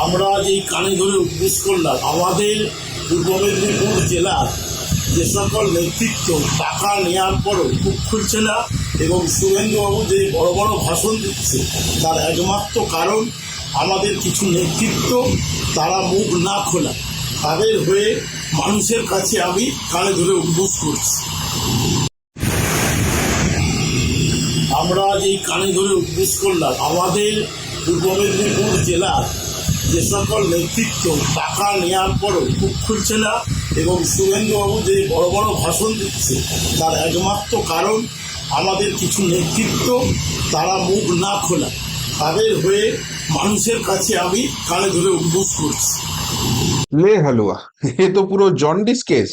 আমরা এই কানে ধরে উদ্দেশ্য করলাম, আমাদের পূর্ব মেদিনীপুর জেলার যে সকল নেতৃত্ব, টাকা নেওয়ার পরও মুখ খুলছে না এবং শুভেন্দুবাবু যে বড় বড় ভাষণ দিচ্ছে, তার একমাত্র কারণ আমাদের কিছু নেতৃত্ব, তারা মুখ না খোলা। তাদের হয়ে মানুষের কাছে আমি কানে ধরে উদ্বোস করছি। আমরা এই কানে ধরে উদ্দেশ্য করলাম, আমাদের পূর্ব মেদিনীপুর জেলার যে সকল নেতৃত্ব টাকা নেওয়ার পরও মুখ খুলছে না এবং শুভেন্দুবাবু যে বড় বড় ভাষণ দিচ্ছে, তার একমাত্র কারণ আমাদের কিছু নেতৃত্ব, তারা মুখ না খোলা। তাদের হয়ে মানুষের কাছে আমি কানে ধরে উদ্বোস করছি। লে হালুয়া, এ তো পুরো জন্ডিস কেস।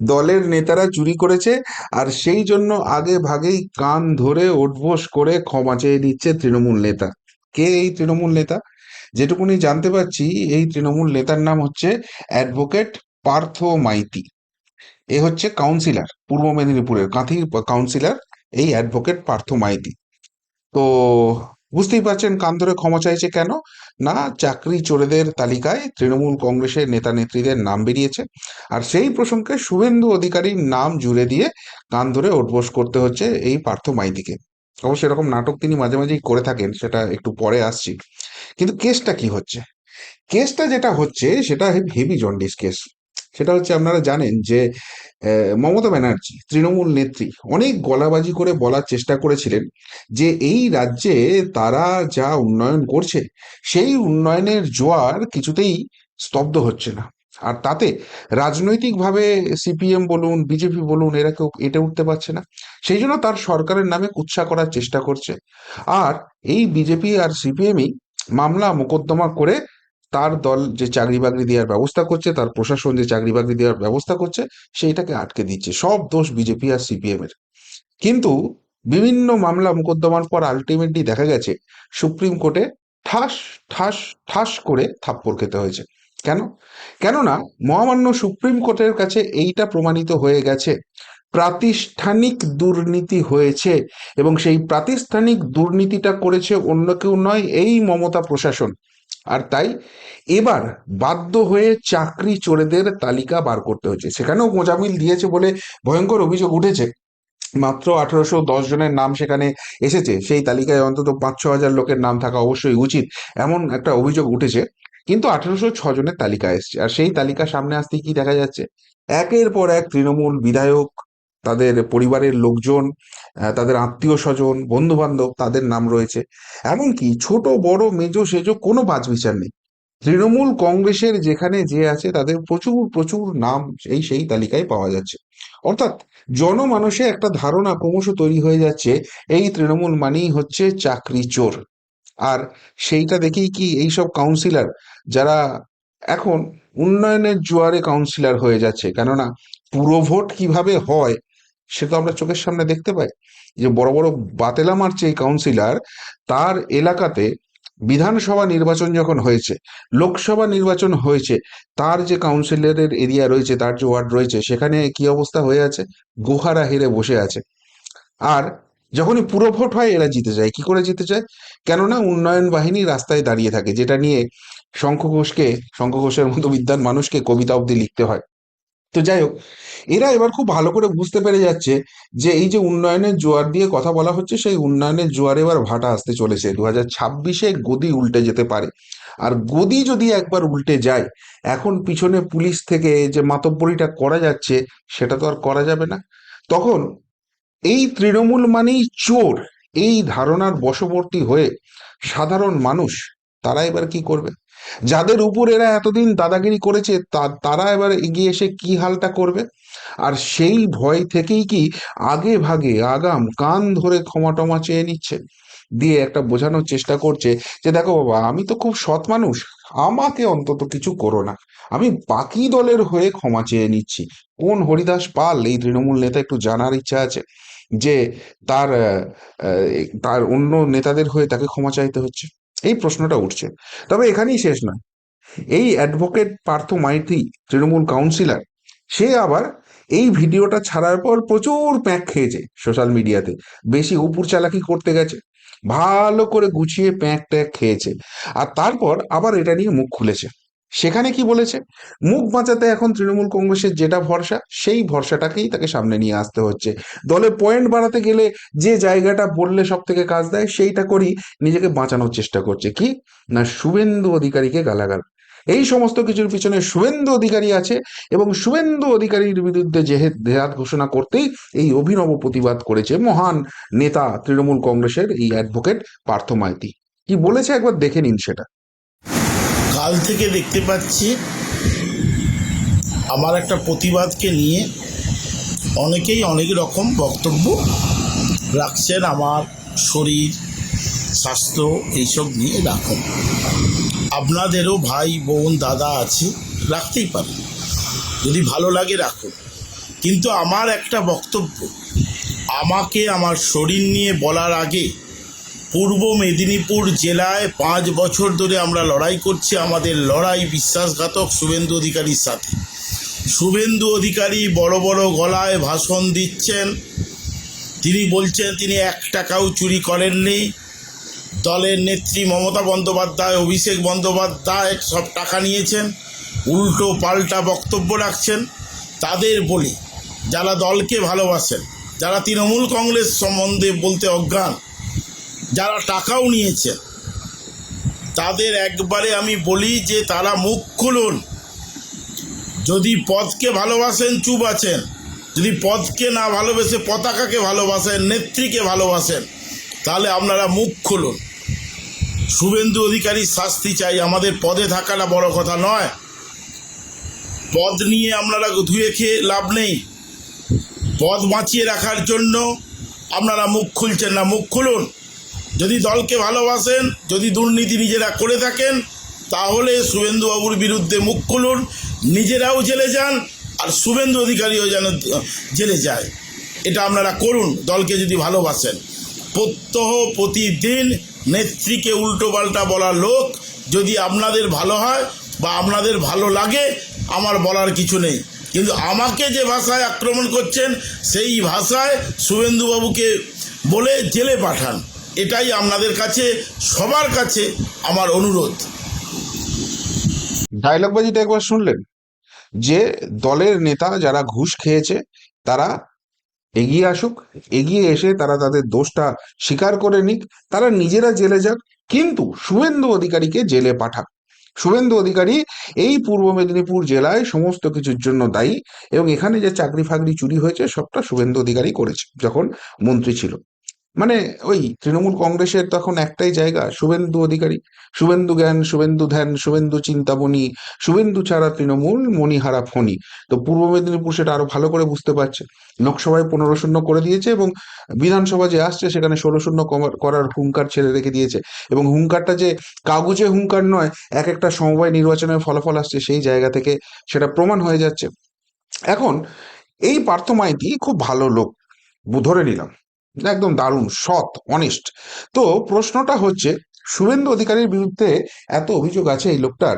দলের নেতারা চুরি করেছে, আর সেই জন্য আগে ভাগেই কান ধরে ওঠবোস করে ক্ষমা চেয়ে দিচ্ছে তৃণমূল নেতা। কে এই তৃণমূল নেতা? যেটুকুনি জানতে পারছি, এই তৃণমূল নেতার নাম হচ্ছে অ্যাডভোকেট পার্থ মাইতি। এ হচ্ছে কাউন্সিলর, পূর্ব মেদিনীপুরের কাঁথি কাউন্সিলর, এই অ্যাডভোকেট পার্থ মাইতি। তো বুঝতেই পারছেন কান ধরে ক্ষমা চাইছে কেন? না, চাকরি চোরেদের তালিকায় তৃণমূল কংগ্রেসের নেতা নেত্রীদের নাম বেরিয়েছে। আর সেই প্রসঙ্গে শুভেন্দু অধিকারীর নাম জুড়ে দিয়ে কান ধরে ওঠবোস করতে হচ্ছে এই পার্থ মাইতিকে। অবশ্য এরকম নাটক তিনি মাঝে মাঝেই করে থাকেন, সেটা একটু পরে আসছি। কিন্তু কেসটা কি হচ্ছে? কেসটা যেটা হচ্ছে, সেটা হেভি জন্ডিস কেস সেটা হচ্ছে আপনারা জানেন যে মমতা ব্যানার্জি, তৃণমূল নেত্রী, অনেক গলাবাজি করে বলার চেষ্টা করেছিলেন যে এই রাজ্যে তারা যা উন্নয়ন করছে, সেই উন্নয়নের জোয়ার কিছুতেই স্তব্ধ হচ্ছে না। আর তাতে রাজনৈতিকভাবে সিপিএম বলুন, বিজেপি বলুন, এরা কেউ এটে উঠতে পারছে না। সেই জন্য তার সরকারের নামে কুৎসা করার চেষ্টা করছে। আর এই বিজেপি আর সিপিএমই মামলা মোকদ্দমা করে তার দল যে চাকরি বাকরি দেওয়ার ব্যবস্থা করছে, তার প্রশাসন যে চাকরি বাকরি দেওয়ার ব্যবস্থা করছে, সেইটাকে আটকে দিচ্ছে। সব দোষ বিজেপি আর সিপিএম এর। কিন্তু বিভিন্ন মামলা মোকদ্দমার পর আলটিমেটলি দেখা গেছে, সুপ্রিম কোর্টে ঠাস ঠাস ঠাস করে থাপ্পড় খেতে হয়েছে। কেন? কেননা মহামান্য সুপ্রিম কোর্টের কাছে এইটা প্রমাণিত হয়ে গেছে প্রাতিষ্ঠানিক দুর্নীতি হয়েছে এবং সেই প্রাতিষ্ঠানিক দুর্নীতিটা করেছে অন্য কেউ নয়, এই মমতা প্রশাসন। আর তাই এবার বাধ্য হয়ে চাকরি চোরেদের তালিকা বার করতে হয়েছে। সেখানেও মোজামিল দিয়েছে বলে ভয়ঙ্কর অভিযোগ উঠেছে। মাত্র আঠারোশো দশ জনের নাম সেখানে এসেছে। সেই তালিকায় অন্তত পাঁচ ছ হাজার লোকের নাম থাকা অবশ্যই উচিত, এমন একটা অভিযোগ উঠেছে। কিন্তু আঠারোশো জনের তালিকা এসছে। আর সেই তালিকা সামনে আসতে কি দেখা যাচ্ছে? একের পর এক তৃণমূল বিধায়ক তাদের পরিবারের লোকজন তাদের আত্মীয় স্বজন বন্ধু বান্ধব তাদের নাম রয়েছে। এমনকি ছোট, বড়, মেজো, সেজো কোনো বাজ বিচার নেই। তৃণমূল কংগ্রেসের যেখানে যে আছে তাদের প্রচুর প্রচুর নাম এই সেই তালিকায় পাওয়া যাচ্ছে। অর্থাৎ জনমানসে একটা ধারণা ক্রমশ তৈরি হয়ে যাচ্ছে, এই তৃণমূল মানেই হচ্ছে চাকরি চোর। আর সেইটা দেখেই কি এইসব কাউন্সিলর যারা এখন উন্নয়নের জোয়ারে কাউন্সিলর হয়ে যাচ্ছে, কেননা পুরভোট কীভাবে হয় সে তো আমরা চোখের সামনে দেখতে পাই যে বড় বড় বাতেলা মারছে এই কাউন্সিলর তার এলাকাতে বিধানসভা নির্বাচন যখন হয়েছে, লোকসভা নির্বাচন হয়েছে, তার যে কাউন্সিলরের এরিয়া রয়েছে, তার যে ওয়ার্ড রয়েছে, সেখানে কি অবস্থা হয়ে আছে? গুহারা হেরে বসে আছে। আর যখনই পুরো ভোট হয়, এরা জিতে যায়। কি করে জিতে যায়? কেননা উন্নয়ন বাহিনী রাস্তায় দাঁড়িয়ে থাকে, যেটা নিয়ে শঙ্খ ঘোষকে শঙ্খ ঘোষের মতো বিদ্যান মানুষকে কবিতা অব্দি লিখতে হয়। তো যাই হোক এরা এবার খুব ভালো করে বুঝতে পেরে যাচ্ছে যে এই যে উন্নয়নের জোয়ার দিয়ে কথা বলা হচ্ছে, সেই উন্নয়নের জোয়ারে এবার ভাটা আসতে চলেছে। দু হাজার ছাব্বিশে গদি উল্টে যেতে পারে। আর গদি যদি একবার উল্টে যায়, এখন পিছনে পুলিশ থেকে যে মাতব্বরিটা করা যাচ্ছে, সেটা তো আর করা যাবে না। তখন এই তৃণমূল মানেই চোর, এই ধারণার বশবর্তী হয়ে সাধারণ মানুষ, তারা এবার কি করবে? যাদের উপর এরা এতদিন দাদাগিরি করেছে তারা এবার এগিয়ে এসে কি হালটা করবে? আর সেই ভয় থেকেই কি আগে ভাগে আগাম কান ধরে ক্ষমা টমা চেয়ে নিচ্ছে? দিয়ে একটা বোঝানোর চেষ্টা করছে যে, দেখো বাবা, আমি তো খুব সৎ মানুষ, আমাকে অন্তত কিছু করো না। আমি বাকি দলের হয়ে ক্ষমা চেয়ে নিচ্ছি। কোন হরিদাস পাল এই তৃণমূল নেতা একটু জানার ইচ্ছা আছে? যে, তার তার অন্য নেতাদের হয়ে তাকে ক্ষমা চাইতে হচ্ছে। এই প্রশ্নটা উঠছে। তবে এখানেই শেষ নয়। এই অ্যাডভোকেট পার্থ মাইতি, তৃণমূল কাউন্সিলার সে আবার এই ভিডিওটা ছাড়ার পর প্রচুর প্যাক খেয়েছে সোশ্যাল মিডিয়াতে বেশি উপর চালাকি করতে গেছে। ভালো করে গুছিয়ে প্যাঁক ট্যাঁক খেয়েছে। আর তারপর আবার এটা নিয়ে মুখ খুলেছে। সেখানে কি বলেছে? মুখ বাঁচাতে এখন তৃণমূল কংগ্রেসের যেটা ভরসা, সেই ভরসাটাকেই তাকে সামনে নিয়ে আসতে হচ্ছে। দলে পয়েন্ট বাড়াতে গেলে যে জায়গাটা বললে সব থেকে কাজ দেয়, সেইটা করি নিজেকে বাঁচানোর চেষ্টা করছে। কি? না, শুভেন্দু অধিকারীকে গালাগাল। এই সমস্ত কিছুর পিছনে শুভেন্দু অধিকারী আছে এবং শুভেন্দু অধিকারীর বিরুদ্ধে জেহেদ দেহাত ঘোষণা করতেই এই অভিনব প্রতিবাদ করেছে মহান নেতা তৃণমূল কংগ্রেসের এই অ্যাডভোকেট পার্থ মাইতি। কি বলেছে? একবার দেখে নিন সেটা। কাল থেকে দেখতে পাচ্ছি আমার একটা প্রতিবাদকে নিয়ে অনেকেই অনেক রকম বক্তব্য রাখছেন আমার শরীর, স্বাস্থ্য এইসব নিয়ে রাখুন। আপনাদেরও ভাই, বোন, দাদা আছে, রাখতেই পারেন। যদি ভালো লাগে রাখুন। কিন্তু আমার একটা বক্তব্য, আমাকে আমার শরীর নিয়ে বলার আগে পূর্ব মেদিনীপুর জেলায় পাঁচ বছর ধরে আমরা লড়াই করছি আমাদের লড়াই বিশ্বাসঘাতক শুভেন্দু অধিকারীর সাথে। শুভেন্দু অধিকারী বড় বড় গলায় ভাষণ দিচ্ছেন। তিনি বলছেন, তিনি এক টাকাও চুরি করেননি। দলের নেত্রী মমতা বন্দ্যোপাধ্যায়, অভিষেক বন্দ্যোপাধ্যায় সব টাকা নিয়েছেন। উল্টো পাল্টা বক্তব্য রাখছেন। তাদের বলি, যারা দলকে ভালোবাসেন, যারা তৃণমূল কংগ্রেস সম্বন্ধে বলতে অজ্ঞান যারা টাকাও নিয়েছেন তাদের একবারে আমি বলি যে তারা মুখ খুলুন। যদি পদকে ভালোবাসেন, চুপ আছেন। যদি পদকে না ভালোবেসে পতাকাকে ভালোবাসেন, নেত্রীকে ভালোবাসেন, তাহলে আপনারা মুখ খুলুন। শুভেন্দু অধিকারী শাস্তি চাই, আমাদের পদে থাকাটা বড় কথা নয়। পদ নিয়ে আপনারা ধুয়ে খেয়ে লাভ নেই। পদ বাঁচিয়ে রাখার জন্য আপনারা মুখ খুলছেন না, মুখ খুলুন। যদি দলকে ভালোবাসেন, যদি দুর্নীতি নিজেরা করে থাকেন, তাহলে শুভেন্দুবাবুর বিরুদ্ধে মুখ খুলুন, নিজেরাও জেলে যান, আর শুভেন্দু অধিকারীও যেন জেলে যায়। এটা আপনারা করুন, দলকে যদি ভালোবাসেন। প্রত্যহ প্রতিদিন নেত্রীকে উল্টোপাল্টা বলা লোক যদি আপনাদের ভালো হয় বা আপনাদের ভালো লাগে, আমার বলার কিছু নেই। কিন্তু আমাকে যে ভাষায় আক্রমণ করছেন, সেই ভাষায় শুভেন্দুবাবুকে বলে জেলে পাঠান। এটাই আপনাদের কাছে, সবার কাছে আমার অনুরোধ। ডায়লগ বাজিটা একবার শুনলেন? যে দলের নেতা যারা ঘুষ খেয়েছে, তারা এগিয়ে আসুক, এগিয়ে এসে তারা তাদের দোষটা স্বীকার করে নিক, তারা নিজেরা জেলে যাক, কিন্তু শুভেন্দু অধিকারীকে জেলে পাঠাক। শুভেন্দু অধিকারী এই পূর্ব মেদিনীপুর জেলায় সমস্ত কিছুর জন্য দায়ী এবং এখানে যে চাকরি ফাকরি চুরি হয়েছে, সবটা শুভেন্দু অধিকারী করেছে, যখন মন্ত্রী ছিল। মানে ওই তৃণমূল কংগ্রেসের তখন একটাই জায়গা, শুভেন্দু অধিকারী। শুভেন্দু জ্ঞান, শুভেন্দু ধ্যান, শুভেন্দু চিন্তামণি, শুভেন্দু ছাড়া তৃণমূল মণিহারা ফণি। তো পূর্ব মেদিনীপুর সেটা আরও ভালো করে বুঝতে পারছে। লোকসভায় পনেরো শূন্য করে দিয়েছে এবং বিধানসভা যে আসছে সেখানে ষোলো শূন্য করার হুঙ্কার ছেড়ে রেখে দিয়েছে। এবং হুঙ্কারটা যে কাগজে হুঙ্কার নয়, এক একটা সমবায় নির্বাচনের ফলাফল আসছে সেই জায়গা থেকে সেটা প্রমাণ হয়ে যাচ্ছে। এখন এই পার্থ মাইতি খুব ভালো লোক, ধরে নিলাম। একদম দারুণ, সৎ অনেস্ট তো প্রশ্নটা হচ্ছে, শুভেন্দু অধিকারীর বিরুদ্ধে এত অভিযোগ আছে এই লোকটার,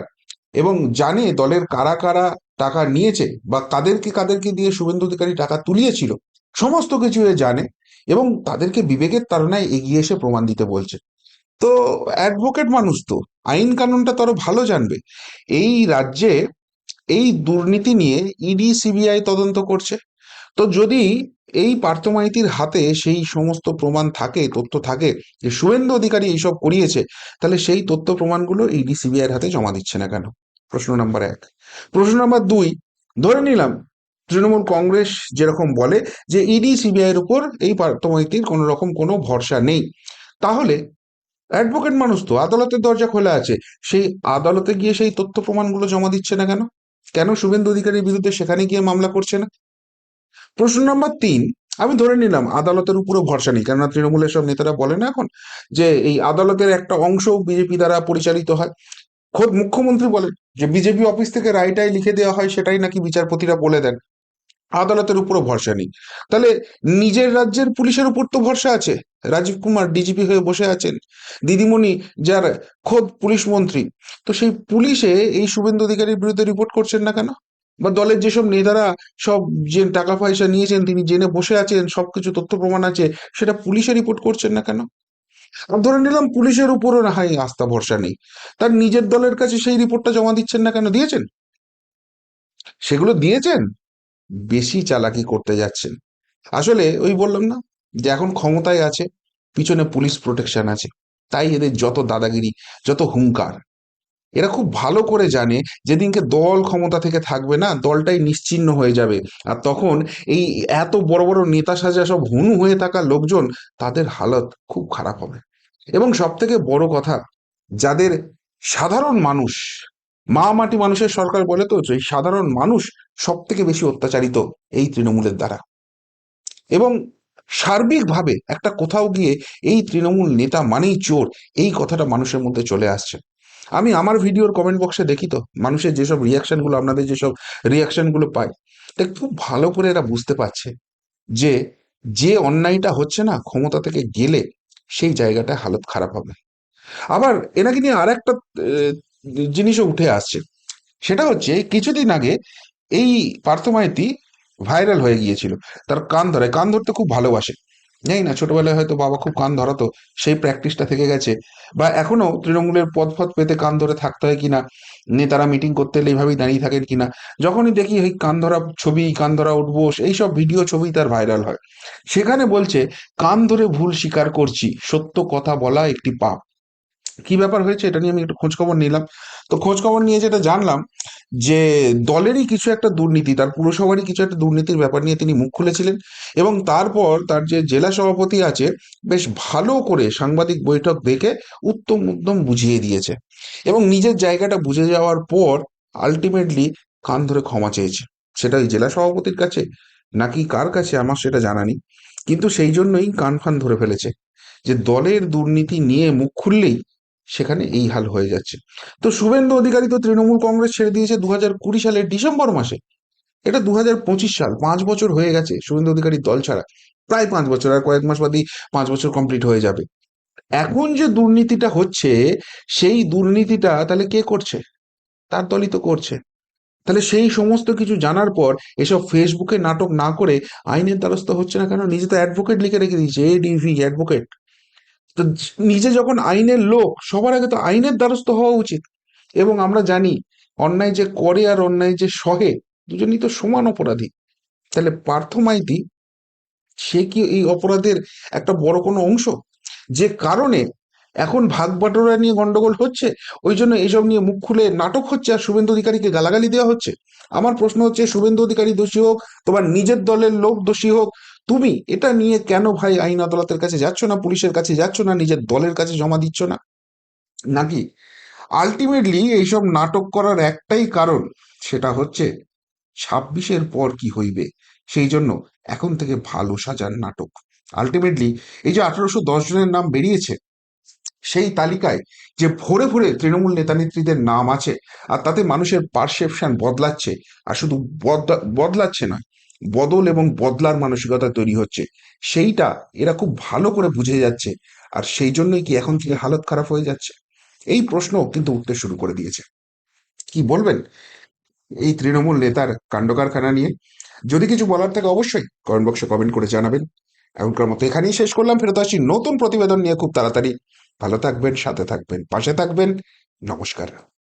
এবং জানে দলের কারা কারা টাকা নিয়েছে, বা কাদেরকে কাদেরকে দিয়ে শুভেন্দু অধিকারী টাকা তুলিয়েছিল, সমস্ত কিছু এ জানে, এবং তাদেরকে বিবেকের তাড়নায় এগিয়ে এসে প্রমাণ দিতে বলছে। তো অ্যাডভোকেট মানুষ তো, আইন কানুনটা তো আরও ভালো জানবে। এই রাজ্যে এই দুর্নীতি নিয়ে ইডি সিবিআই তদন্ত করছে তো যদি এই পার্থমাইতির হাতে সেই সমস্ত প্রমাণ থাকে, তথ্য থাকে যে শুভেন্দু অধিকারী এইসব করিয়েছে, তাহলে সেই তথ্য প্রমাণগুলো ইডি সিবিআই এর হাতে জমা দিচ্ছে না কেন? প্রশ্ন নাম্বার এক। প্রশ্ন নাম্বার দুই, ধরে নিলাম তৃণমূল কংগ্রেস যেরকম বলে যে ইডি সিবিআই এর উপর এই পার্থ মাইতির কোনো রকম কোনো ভরসা নেই। তাহলে অ্যাডভোকেট মানুষ তো, আদালতের দরজা খোলা আছে, সেই আদালতে গিয়ে সেই তথ্য প্রমাণগুলো জমা দিচ্ছে না কেন? কেন শুভেন্দু অধিকারীর বিরুদ্ধে সেখানে গিয়ে মামলা করছে না? প্রশ্ন নম্বর তিন, আমি ধরে নিলাম আদালতের উপরও ভরসা নেই, কেননা তৃণমূলের সব নেতারা বলে না এখন যে এই আদালতের একটা অংশ বিজেপি দ্বারা পরিচালিত হয়। খোদ মুখ্যমন্ত্রী বলেন যে বিজেপি অফিস থেকে রায়টাই লিখে দেওয়া হয়, সেটাই নাকি বিচারপতিরা বলে দেন। আদালতের উপরও ভরসা নেই। তাহলে নিজের রাজ্যের পুলিশের উপর তো ভরসা আছে। রাজীব কুমার ডিজিপি হয়ে বসে আছেন। দিদিমণি যার খোদ পুলিশ মন্ত্রী, তো সেই পুলিশে এই শুভেন্দু অধিকারীর বিরুদ্ধে রিপোর্ট করছেন না কেন? বা দলের যেসব নেতারা সব যে টাকা পয়সা নিয়েছেন, তিনি জেনে বসে আছেন, সবকিছু তথ্য প্রমাণ আছে, সেটা পুলিশে রিপোর্ট করছেন না কেন? ধরে নিলাম পুলিশের উপরও না হয় আস্থা ভরসা নেই। তার নিজের দলের কাছে সেই রিপোর্টটা জমা দিচ্ছেন না কেন? দিয়েছেন? সেগুলো দিয়েছেন? বেশি চালাকি করতে যাচ্ছেন। আসলে ওই বললাম না যে এখন ক্ষমতায় আছে, পিছনে পুলিশ প্রোটেকশন আছে। তাই এদের যত দাদাগিরি, যত হুঙ্কার এরা খুব ভালো করে জানে যেদিনকে দল ক্ষমতা থেকে থাকবে না, দলটাই নিশ্চিহ্ন হয়ে যাবে। আর তখন এই এত বড় বড় নেতা সাজা সব হনু হয়ে থাকা লোকজন তাদের হালত খুব খারাপ হবে। এবং সব থেকে বড় কথা, যাদের সাধারণ মানুষ, মা মাটি মানুষের সরকার বলে তো এই সাধারণ মানুষ সব থেকে বেশি অত্যাচারিত এই তৃণমূলের দ্বারা। এবং সার্বিকভাবে একটা কোথাও গিয়ে এই তৃণমূল নেতা মানেই চোর, এই কথাটা মানুষের মধ্যে চলে আসছে। আমি আমার ভিডিওর কমেন্ট বক্সে দেখি তো, মানুষের যেসব রিয়াকশনগুলো আপনাদের যেসব রিয়াকশনগুলো পাই তা খুব ভালো করে এরা বুঝতে পারছে যে যে অন্যায়টা হচ্ছে না, ক্ষমতা থেকে গেলে সেই জায়গাটা হালত খারাপ হবে। আবার এনাকে নিয়ে আর একটা জিনিসও উঠে আসছে, সেটা হচ্ছে কিছুদিন আগে এই পার্থমাইতি ভাইরাল হয়ে গিয়েছিল, তার কান ধরে, কান ধরতে খুব ভালোবাসে। জানি না, ছোটবেলায় হয়তো বাবা খুব কান ধরাতো, সেই প্র্যাকটিসটা থেকে গেছে। বা এখনও তৃণমূলের পদ ফদ পেতে কান ধরে থাকতে হয় কিনা নেতারা মিটিং করতে এলে এইভাবেই দাঁড়িয়ে থাকেন কিনা, যখনই দেখি ওই কান ধরা ছবি, কান ধরা উঠবোস, এইসব ভিডিও ছবি তার ভাইরাল হয়। সেখানে বলছে, কান ধরে ভুল স্বীকার করছি, সত্য কথা বলা একটি পাপ। কি ব্যাপার হয়েছে? এটা নিয়ে আমি একটু খোঁজ খবর নিলাম। তো খোঁজ খবর নিয়ে যেটা জানলাম যে দলেরই কিছু একটা দুর্নীতি, তার পুরসভারই কিছু একটা দুর্নীতির ব্যাপার নিয়ে তিনি মুখ খুলেছিলেন এবং তারপর তার যে জেলা সভাপতি আছে বেশ ভালো করে সাংবাদিক বৈঠক দেখে উত্তম উত্তম বুঝিয়ে দিয়েছে এবং নিজের জায়গাটা বুঝে যাওয়ার পর আলটিমেটলি কান ধরে ক্ষমা চেয়েছে। সেটা ওই জেলা সভাপতির কাছে নাকি কার কাছে আমার সেটা জানা নেই। কিন্তু সেই জন্যই কান ফান ধরে ফেলেছে যে দলের দুর্নীতি নিয়ে মুখ খুললেই সেখানে এই হাল হয়ে যাচ্ছে। তো শুভেন্দু অধিকারী তো তৃণমূল কংগ্রেস ছেড়ে দিয়েছে দু হাজার কুড়ি সালের ডিসেম্বর মাসে। এটা দু হাজার পঁচিশ সাল, পাঁচ বছর হয়ে গেছে শুভেন্দু অধিকারীর দল ছাড়া। প্রায় পাঁচ বছর, আর কয়েক মাস বাদেই পাঁচ বছর কমপ্লিট হয়ে যাবে। এখন যে দুর্নীতিটা হচ্ছে, সেই দুর্নীতিটা তাহলে কে করছে? তার দলই তো করছে। তাহলে সেই সমস্ত কিছু জানার পর, এসব ফেসবুকে নাটক না করে আইনের দ্বারস্থ হচ্ছে না কেন? নিজে তো অ্যাডভোকেট লিখে রেখে দিয়েছে এডিভি অ্যাডভোকেট তো নিজে যখন আইনের লোক, সবার আগে তো আইনের দ্বারস্থ হওয়া উচিত। এবং আমরা জানি, অন্যায় যে করে আর অন্যায় যে সহে, দুজনই তো সমান অপরাধী। তাহলে পার্থ মাইতি, সে কি এই অপরাধের একটা বড় কোনো অংশ? যে কারণে এখন ভাগ বাটোরা নিয়ে গন্ডগোল হচ্ছে, ওই জন্য এইসব নিয়ে মুখ খুলে নাটক হচ্ছে আর শুভেন্দু অধিকারীকে গালাগালি দেওয়া হচ্ছে। আমার প্রশ্ন হচ্ছে, শুভেন্দু অধিকারী দোষী হোক, তোমার নিজের দলের লোক দোষী হোক তুমি এটা নিয়ে কেন ভাই আইন আদালতের কাছে যাচ্ছ না, পুলিশের কাছে যাচ্ছ না, নিজের দলের কাছে জমা দিচ্ছ না? নাকি আলটিমেটলি এইসব নাটক করার একটাই কারণ সেটা হচ্ছে ছাব্বিশের পর কি হইবে? সেই জন্য এখন থেকে ভালো সাজার নাটক। আলটিমেটলি এই যে আঠারোশো দশ জনের নাম বেরিয়েছে, সেই তালিকায় যে ভরে ভরে তৃণমূল নেতা নেত্রীদের নাম আছে, আর তাতে মানুষের পারসেপশন বদলাচ্ছে, আর শুধু বদলা- বদলাচ্ছে না বদল এবং বদলার মানসিকতা তৈরি হচ্ছে। সেইটা এরা খুব ভালো করে বুঝে যাচ্ছে আর সেই জন্যই কি এখন থেকে হালত খারাপ হয়ে যাচ্ছে? এই প্রশ্ন কিন্তু উঠতে শুরু করে দিয়েছে। কি বলবেন? এই তৃণমূল নেতার কাণ্ড কারখানা নিয়ে? যদি কিছু বলার থাকে অবশ্যই কমেন্ট বক্সে কমেন্ট করে জানাবেন। এখনকার মতো এখানেই শেষ করলাম। ফেরত আসি নতুন প্রতিবেদন নিয়ে খুব তাড়াতাড়ি। ভালো থাকবেন, সাথে থাকবেন, পাশে থাকবেন। নমস্কার।